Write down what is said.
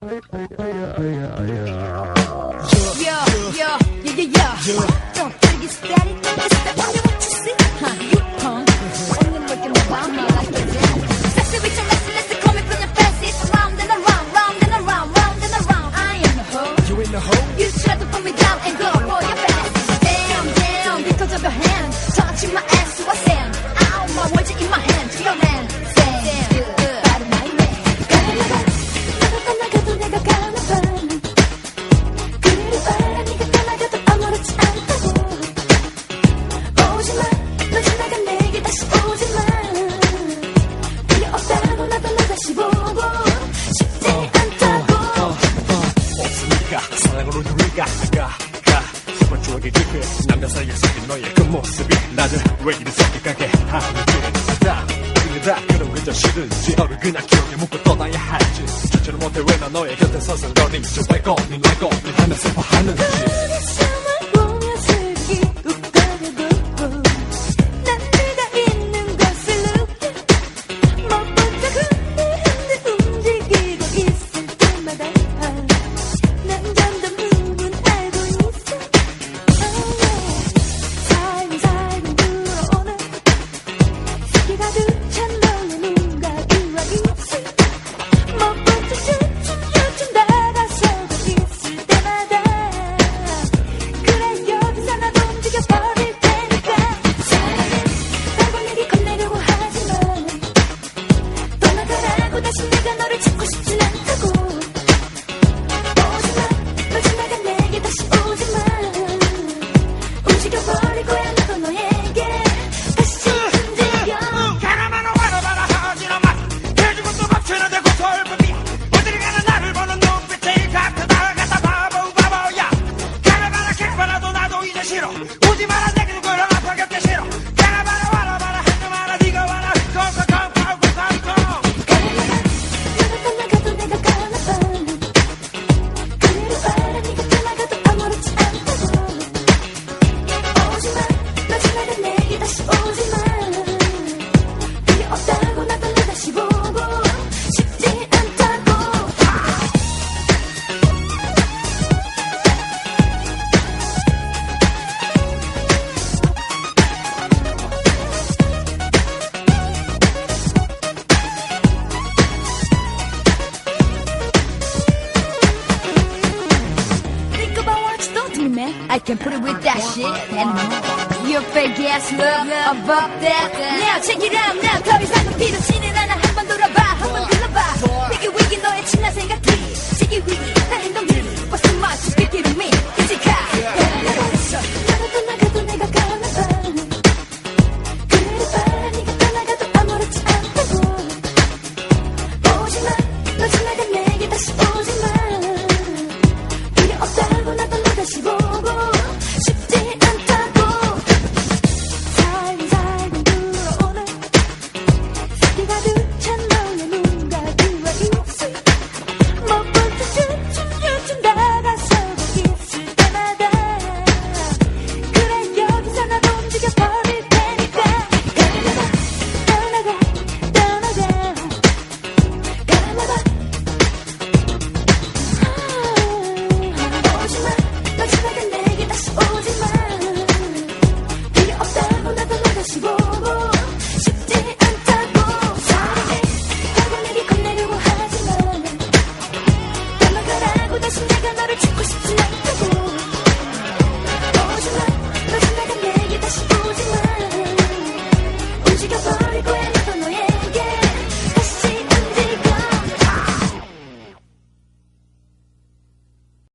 Yeah, yeah, yeah, yeah, yeah. yo. Don't forget static. 가, 가. 세번 추억이 짙게 남녀 사이에 섞인 너의 그 모습이 낮은 왜 이리 섞이게 하는지 다. 그다 그럼 그저 싫은지 너를 그냥 기억에 묶고 떠나야 할지. 주체를 못해 왜 나 너의 곁에 서성거리지 왜 거니 왜 거니 하며 슬퍼하는지. man. I can put it with that shit and your fake ass love above that. Now check it out. Now Kobe's like a Peter Cena. 전부 다시 내가 너를 찾고 싶진 않다고. 오지마 너가 나간 내게 다시 오지마. 움직여봐.